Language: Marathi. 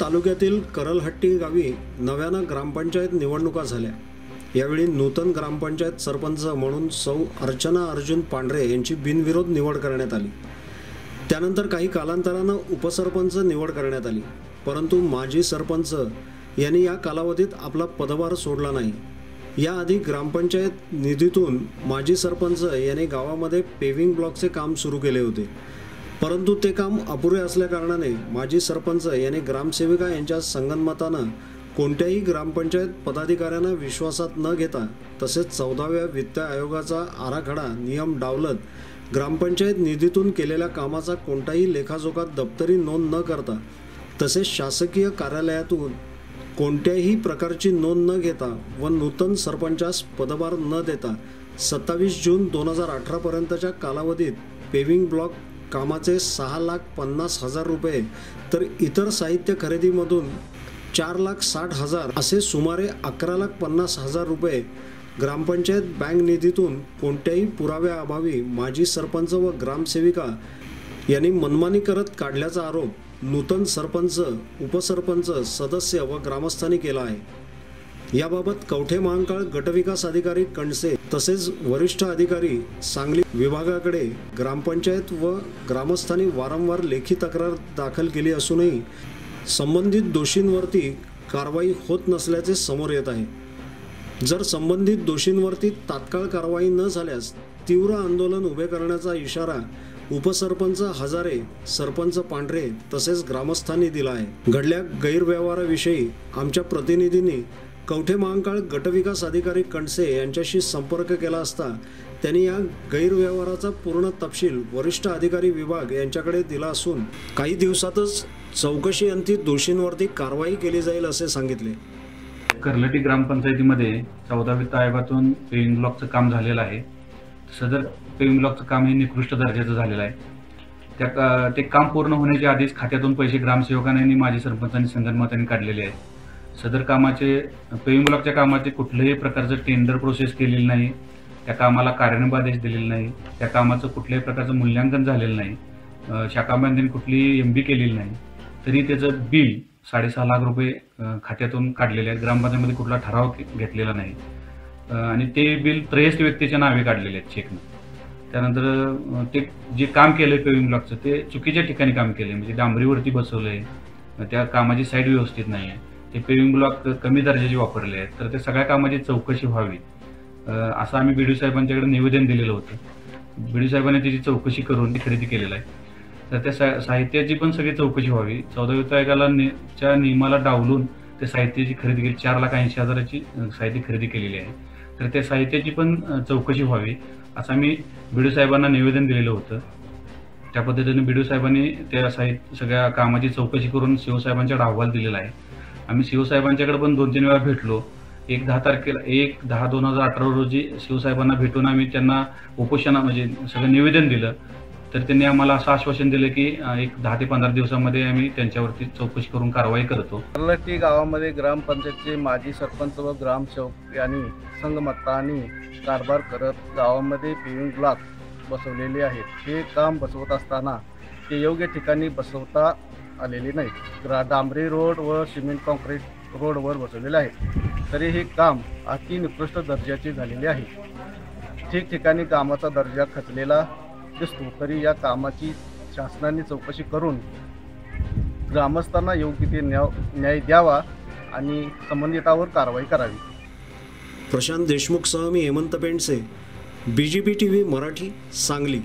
तालुक्यातील करलहट्टी गावी नव्यानं ग्रामपंचायत निवडणुका झाल्या. यावेळी नूतन ग्रामपंचायत सरपंच म्हणून सौ अर्चना अर्जुन पांढरे यांची बिनविरोध निवड करण्यात आली. त्यानंतर काही कालांतरानं उपसरपंच निवड करण्यात आली. परंतु माजी सरपंच यांनी या कालावधीत आपला पदभार सोडला नाही. याआधी ग्रामपंचायत निधीतून माजी सरपंच यांनी गावामध्ये पेव्हिंग ब्लॉकचे काम सुरू केले होते. परंतु ते काम अपुरे असल्याकारणाने माजी सरपंच यांनी ग्रामसेविका यांच्या संगनमतानं कोणत्याही ग्रामपंचायत पदाधिकाऱ्यांना विश्वासात न घेता तसेच चौदाव्या वित्त आयोगाचा आराखडा नियम डावलत ग्रामपंचायत निधीतून केलेल्या कामाचा कोणताही लेखाजोखा दप्तरी नोंद न करता तसेच शासकीय कार्यालयातून कोणत्याही प्रकारची नोंद न घेता व नूतन सरपंचास पदभार न देता सत्तावीस जून दोन हजार अठरापर्यंतच्या कालावधीत पेव्हिंग ब्लॉक कामाचे सहा लाख पन्नास हजार रुपये तर इतर साहित्य खरेदीमधून चार लाख साठ हजार असे सुमारे अकरा लाख पन्नास हजार रुपये. ग्रामपंचायत बँक निधीतून कोणत्याही पुराव्याअभावी माजी सरपंच व ग्रामसेविका यांनी मनमानी करत काढल्याचा आरोप नूतन सरपंच उपसरपंच सदस्य व ग्रामस्थांनी केला आहे. याबाबत कवठे महांकाळ गटविकास अधिकारी कणसे तसेच वरिष्ठ अधिकारी सांगली विभागाकडे ग्रामपंचायत व ग्रामस्थांनी वारंवार लेखी तक्रार दाखल केली असूनही संबंधित दोषींवरती कारवाई होत नसल्याचे समोर येत आहे. जर संबंधित दोषींवरती तात्काळ कारवाई न झाल्यास तीव्र आंदोलन उभे करण्याचा इशारा उपसरपंच हजारे सरपंच पांढरे तसेच ग्रामस्थांनी दिला आहे. घडल्या गैरव्यवहाराविषयी आमच्या प्रतिनिधींनी कवठे महांकाळ गटविकास अधिकारी कणसे यांच्याशी संपर्क केला असता त्यांनी या गैरव्यवहाराचा पूर्ण तपशील वरिष्ठ अधिकारी विभाग यांच्याकडे दिला असून काही दिवसातच चौकशी अंती दोषींवरती कारवाई केली जाईल असे सांगितले. कर्लटी ग्रामपंचायतीमध्ये चौदावी आयोगातून पेविंग ब्लॉकचं काम झालेलं आहे. सदर पेविंग ब्लॉकचं काम हे निकृष्ट दर्जाचं झालेलं आहे. त्या का ते काम पूर्ण होण्याच्या आधीच खात्यातून पैसे ग्रामसेवकांनी आणि माजी सरपंचांनी संगनमतांनी काढलेले आहेत. सदर कामाचे पेविंग ब्लॉकच्या कामाचे कुठल्याही प्रकारचं टेंडर प्रोसेस केलेली नाही. त्या कामाला कार्यान्वयन दिलेला नाही. त्या कामाचं कुठल्याही प्रकारचं मूल्यांकन झालेलं नाही. शाखा शाखाबांधीने कुठलीही एम बी केलेली नाही. तरी त्याचं बिल साडेसहा लाख रुपये खात्यातून काढलेले आहेत. ग्रामपंचायतीमध्ये कुठला ठराव घेतलेला नाही. आणि ते बिल त्रेसष्ट व्यक्तीच्या नावे काढलेले आहेत चेकनं त्यानंतर ते जे काम केलंय पेविंग ब्लॉकचं ते चुकीच्या ठिकाणी काम केलं आहे म्हणजे डांबरीवरती बसवलं आहे त्या कामाची साईड व्यवस्थित नाही आहे ते पेविंग ब्लॉक कमी दर्जाचे वापरले आहेत. तर त्या सगळ्या कामाची चौकशी व्हावी. असं आम्ही बीडी साहेबांच्याकडे निवेदन दिलेलं होतं. बीडी साहेबांनी त्याची चौकशी करून ती खरेदी केलेलं आहे. तर त्या सा- साहित्याची पण सगळी चौकशी व्हावी. चौदा वित्त आयोगाला नि- च्या नियमाला डावलून त्या साहित्याची खरेदी केली. चार लाख ऐंशी हजाराची साहित्य खरेदी केलेली आहे. तर त्या साहित्याची पण चौकशी व्हावी असं आम्ही बीडू साहेबांना निवेदन दिलेलं होतं. त्या पद्धतीने बीडू साहेबांनी त्या साहित्य सगळ्या कामाची चौकशी करून शिवसाहेबांच्याकडे अहवाल दिलेला आहे. आम्ही शिवसाहेबांच्याकडे पण दोन तीन वेळा भेटलो. एक दहा तारखेला एक दहा दोन हजार अठरा रोजी शिवसाहेबांना भेटून आम्ही त्यांना उपोषणा म्हणजे सगळं निवेदन दिलं. तर त्यांनी आम्हाला असं आश्वासन दिलं की एक दहा ते पंधरा दिवसामध्ये आम्ही त्यांच्यावरती चौकशी करून कारवाई करतो. कर्लटी गावामध्ये ग्रामपंचायतचे माजी सरपंच व ग्रामसेवक यांनी संगमतानी कारभार करत गावामध्ये पेविंग ब्लॉक बसवलेले आहेत. हे काम बसवत असताना ते योग्य ठिकाणी बसवता आलेली नाहीत ग्रा डांबरी रोड व सिमेंट कॉन्क्रीट रोडवर बसवलेले आहे. तरी हे काम अति निकृष्ट दर्जाचे झालेले आहे. ठिकठिकाणी कामाचा दर्जा खचलेला दिसतो तरी या कामाची शासनाने चौकशी करून ग्रामस्थांना योग्य ते न्याय न्याय द्यावा आणि संबंधितावर कारवाई करावी. प्रशांत देशमुखसह मी Hemant Pendse B G P T V Marathi Sangli.